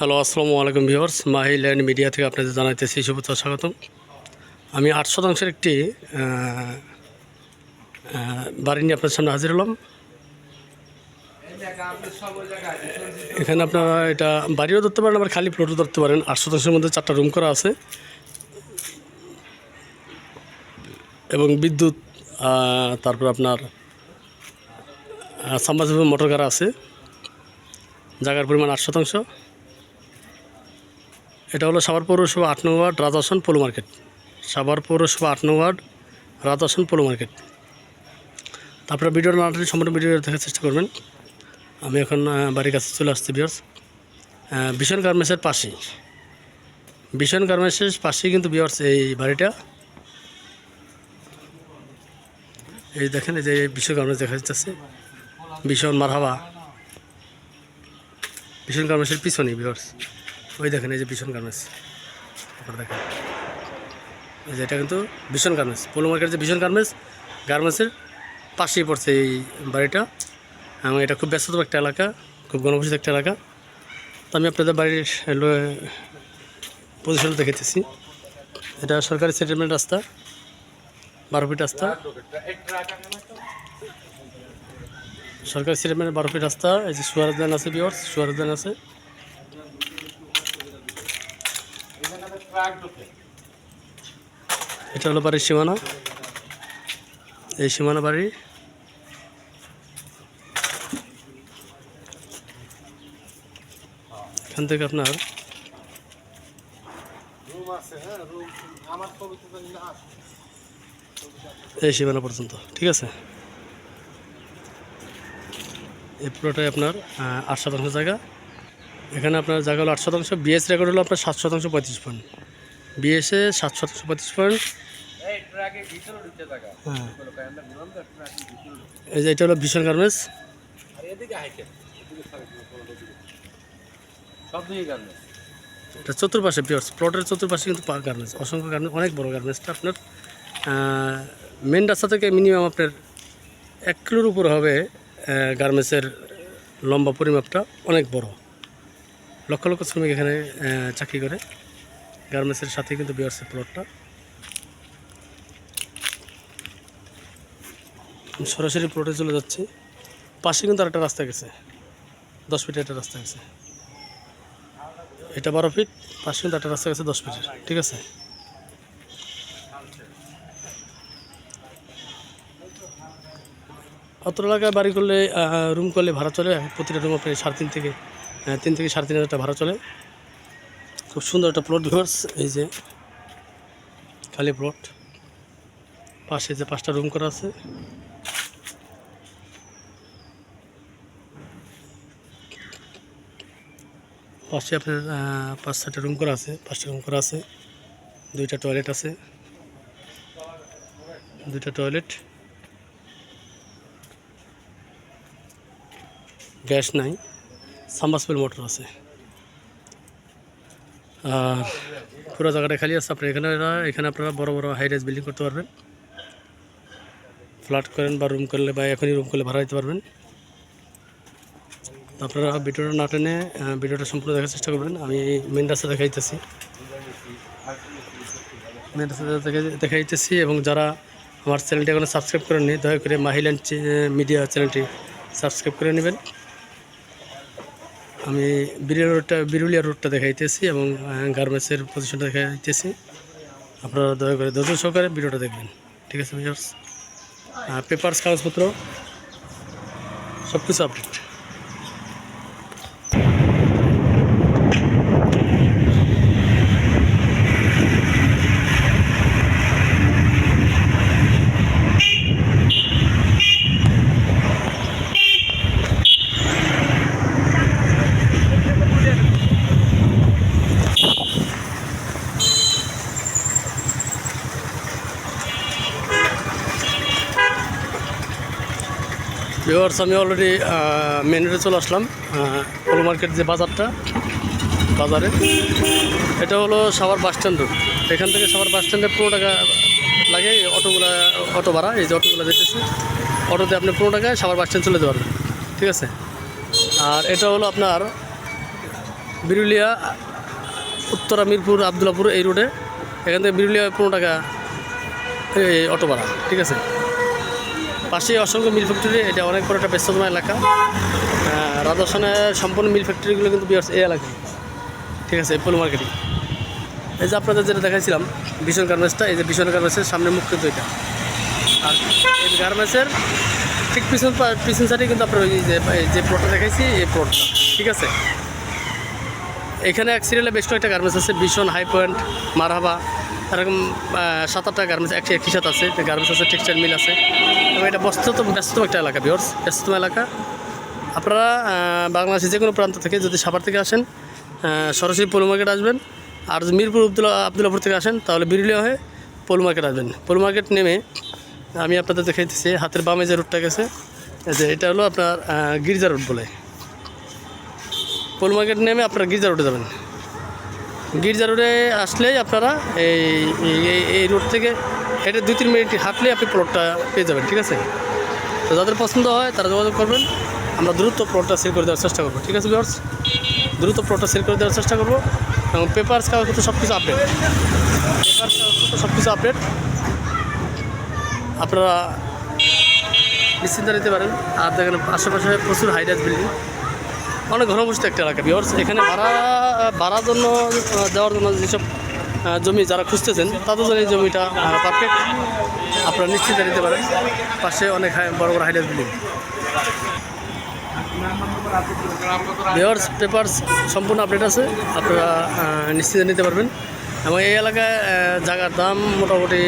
Hello আসসালামু আলাইকুম viewers Mahi land media থেকে আপনাদের জানাইতেছি শুভেচ্ছা স্বাগতম। আমি আট শতাংশের একটি বাড়ি নিয়ে আপনার সামনে হাজির হলাম। এখানে আপনারা এটা বাড়িও ধরতে পারেন, আবার খালি প্লটও ধরতে পারেন। আট শতাংশের মধ্যে চারটা রুম করা আছে। এবং বিদ্যুৎ তারপর আপনার সাম্বাসিবল মোটর কার আছে। জায়গার পরিমাণ আট শতাংশ। এটা হলো সাভার পৌরসভা আট নং ward Rajason polo market. Savar পৌরসভা আট নং ওয়ার্ড রাজাসন পোলো মার্কেট। তারপরে ভিডিওটা নাটক সম্পূর্ণ ভিডিও দেখার চেষ্টা করবেন। আমি এখন বাড়ির কাছে চলে আসছি বিয়ার্স ভীষণ গার্মেন্টসের পাশেই। ভীষণ গার্মেন্টসের পাশেই কিন্তু বিয়ার্স এই বাড়িটা। এই দেখেন, এই যে ভীষণ গার্মেন্টস দেখা যাচ্ছে। ভীষণ মারহাবা। ভীষণ গার্মেন্টসের পিছনেই বিয়ার্স ওই দেখেন, এই যে ভীষণ গার্মেন্টস। দেখেন। এই যে এটা কিন্তু ভীষণ গার্মেন্টস। পোলো মার্কেট যে ভীষণ গার্মেন্টস, গার্মেন্টসের পাশেই পড়ছে এই বাড়িটা। এবং এটা খুব ব্যস্ততম একটা এলাকা, খুব গণবসিত একটা এলাকা। তো আমি আপনাদের বাড়ির পজিশন দেখেতেছি এটা সরকারি সেটেলমেন্ট রাস্তা, বারো ফিট রাস্তা। সরকারি সেটেলমেন্ট বারো ফিট রাস্তা, এই যে সুয়ারজ লাইন আছে বিয়ার্স সুয়ারজ লাইন আছে। এটা হলো বাড়ির সীমানা। এই সীমানা বাড়ি। এখান থেকে আপনার এই সীমানা পর্যন্ত, ঠিক আছে? এই পুরোটাই আপনার আট শতাংশ জায়গা। এখানে আপনার জায়গা হলো আট শতাংশ বিএস রেকর্ড হলো আপনার সাত শতাংশ পঁয়ত্রিশ পয়েন্ট বিএসএ সাত শতাংশ পঁয়ত্রিশ পয়েন্ট হ্যাঁ। এই যে এটা হলো ভীষণ গার্মেন্টস। এটা চতুর্পাশে পিওর্স প্লটের চতুর্পাশে কিন্তু পার গার্মেন্টস, অসংখ্য গার্মেন্টস, অনেক বড় গার্মেন্টসটা আপনার মেন রাস্তা থেকে মিনিমাম আপনার এক কিলোর উপর হবে গার্মেন্টসের লম্বা পরিমাপটা অনেক বড়। লক্ষ লক্ষ শ্রমিক এখানে চাকরি করে। গার্মেন্টসের সাথে কিন্তু বিয়ার্সের প্লটটা সরাসরি প্লটে চলে যাচ্ছে। পাশে কিন্তু আরেকটা রাস্তা গেছে। দশ ফিটের একটা রাস্তা গেছে। এটা বারো ফিট, পাশে কিন্তু একটা রাস্তা গেছে দশ ফিটের। ঠিক আছে? অত এলাকায় বাড়ি করলে রুম করলে ভাড়া চলে। প্রতিটা রুম আপনি সাড়ে তিন থেকে তিন থেকে সাড়ে তিন হাজার টাকা ভাড়া চলে। খুব সুন্দর একটা প্লট ভিউয়ার্স এই যে খালি প্লট পাশে যে পাঁচটা রুম করা আছে। পাশে আপনার পাঁচ ছটা রুম করা আছে, পাঁচটা রুম করা আছে। দুইটা টয়লেট আছে। দুইটা টয়লেট গ্যাস নাই। সাম্বাসবেল মোটর আছে। আর পুরো জায়গাটা খালি আছে, আপনার এখানে এখানে আপনারা বড় বড় হাই রাইজ বিল্ডিং করতে পারবেন। ফ্ল্যাট করেন বা রুম করলে বা এখনই রুম করলে ভাড়া দিতে পারবেন। আপনারা ভিডিওটা না টেনে ভিডিওটা সম্পূর্ণ দেখার চেষ্টা করবেন। আমি মেন রাস্তা দেখাইতেছি। মেন রাস্তা দেখা- দেখাইতেছি এবং যারা আমার চ্যানেলটি এখনও সাবস্ক্রাইব করেননি, দয়া করে মাহিল্যান্ড মিডিয়া চ্যানেলটি সাবস্ক্রাইব করে নেবেন। আমি বিরুলিয়া রোডটা বিরুলিয়া রোডটা দেখাইতেছি এবং গার্মেন্টসের পজিশনটা দেখাইতেছি। আপনারা দয়া করে ধৈর্য সহকারে ভিডিওটা দেখবেন। ঠিক আছে পেপারস, কাগজপত্র? সব কিছু আপডেট ভিউয়ার্স, আমি অলরেডি মেন রোডে চলে আসলাম। পোলো মার্কেট যে বাজারটা, বাজারে। এটা হলো সাভার বাস স্ট্যান্ড রোড এখান থেকে সাভার বাস স্ট্যান্ডে পনেরো টাকা লাগে অটোগুলা, অটো ভাড়া, এই যে অটোগুলো যেতেছে অটোতে আপনি পনেরো টাকায় সাভার বাস স্ট্যান্ড চলে যেতে পারবেন। ঠিক আছে? আর এটা হলো আপনার বিরুলিয়া, উত্তরা মিরপুর, আবদুল্লাপুর এই রোডে এখান থেকে বিরুলিয়া পনেরো টাকা এই অটো ভাড়া। ঠিক আছে? পাশে অসংখ্য মিল ফ্যাক্টরি এটা অনেক বড় একটা ব্যস্ততম এলাকা। আহ, রাজস্থানের সম্পূর্ণ মিল ফ্যাক্টরিগুলো কিন্তু এই এলাকায়। ঠিক আছে পোলো মার্কেটিং এই যে আপনাদের যেটা দেখাইছিলাম ভীষণ গার্মেন্টসটা এই যে ভীষণ গার্মেন্টসের সামনে মুখ কিন্তু এটা। আর এই গার্মেন্টসের ঠিক পিছন পিছন সাইডে কিন্তু আপনার ওই যে যে প্লটটা দেখাইছি এই প্লটটা ঠিক আছে? এখানে এক সিরিয়ালে বেশ কয়েকটা গার্মেন্টস আছে ভীষণ হাই পয়েন্ট মারহাবা। এরকম সাত আটটা গার্মেন্টস একটি একই সাথে আছে গার্মেন্টস আছে টেক্সটাইল মিল আছে। এবং এটা ব্যস্ততম ব্যস্ততম একটা এলাকা বিয়র্স ব্যস্ততম এলাকা। আপনারা বাংলাদেশের যে কোনো প্রান্ত থেকে যদি সাভার থেকে আসেন সরাসরি পোলো মার্কেট আসবেন। আর যদি মিরপুর আবদুল্লা আবদুল্লাপুর থেকে আসেন, তাহলে বিরুলিয়া হয়ে পোলো মার্কেট আসবেন। পোলো মার্কেট নেমে আমি আপনাদের দেখাইতেছি, হাতের বামে যে রোডটা গেছে যে এটা হলো আপনার গির্জা রোড বলে। পোল মার্কেট নেমে আপনারা গির্জা রোডে যাবেন। গির্জা রোডে আসলেই আপনারা এই, এই- রোড থেকে হেঁটে দুই, তিন মিনিট হাঁটলেই আপনি প্লটটা পেয়ে যাবেন, ঠিক আছে? তো যাদের পছন্দ হয় তারা যোগাযোগ করবেন। আমরা দ্রুত প্লটটা সেল করে দেওয়ার চেষ্টা করব, ঠিক আছে ভিউয়ার্স দ্রুত প্লটটা সেল করে দেওয়ার চেষ্টা করব এবং পেপার্স কাগজপত্র সব কিছু আপডেট পেপার্স কাগজপত্র সব কিছু আপডেট আপনারা নিশ্চিন্তে নিতে পারেন। আর দেখেন, আশেপাশে প্রচুর হাইরাইজ বিল্ডিং অনেক ঘনবসতি একটা এলাকা। বিয়ার্স এখানে ভাড়া, ভাড়ার জন্য দেওয়ার জন্য যেসব জমি যারা খুঁজতেছেন, তাদের জন্য এই জমিটা পারফেক্ট আপনারা নিশ্চিত নিতে পারেন। পাশে অনেক বড় বড় হাইলাইট বিল্ডিং বিয়ার্স পেপার্স সম্পূর্ণ আপডেট আছে। আপনারা নিশ্চিত নিতে পারবেন। এবং এই এলাকায় জায়গার দাম মোটামুটি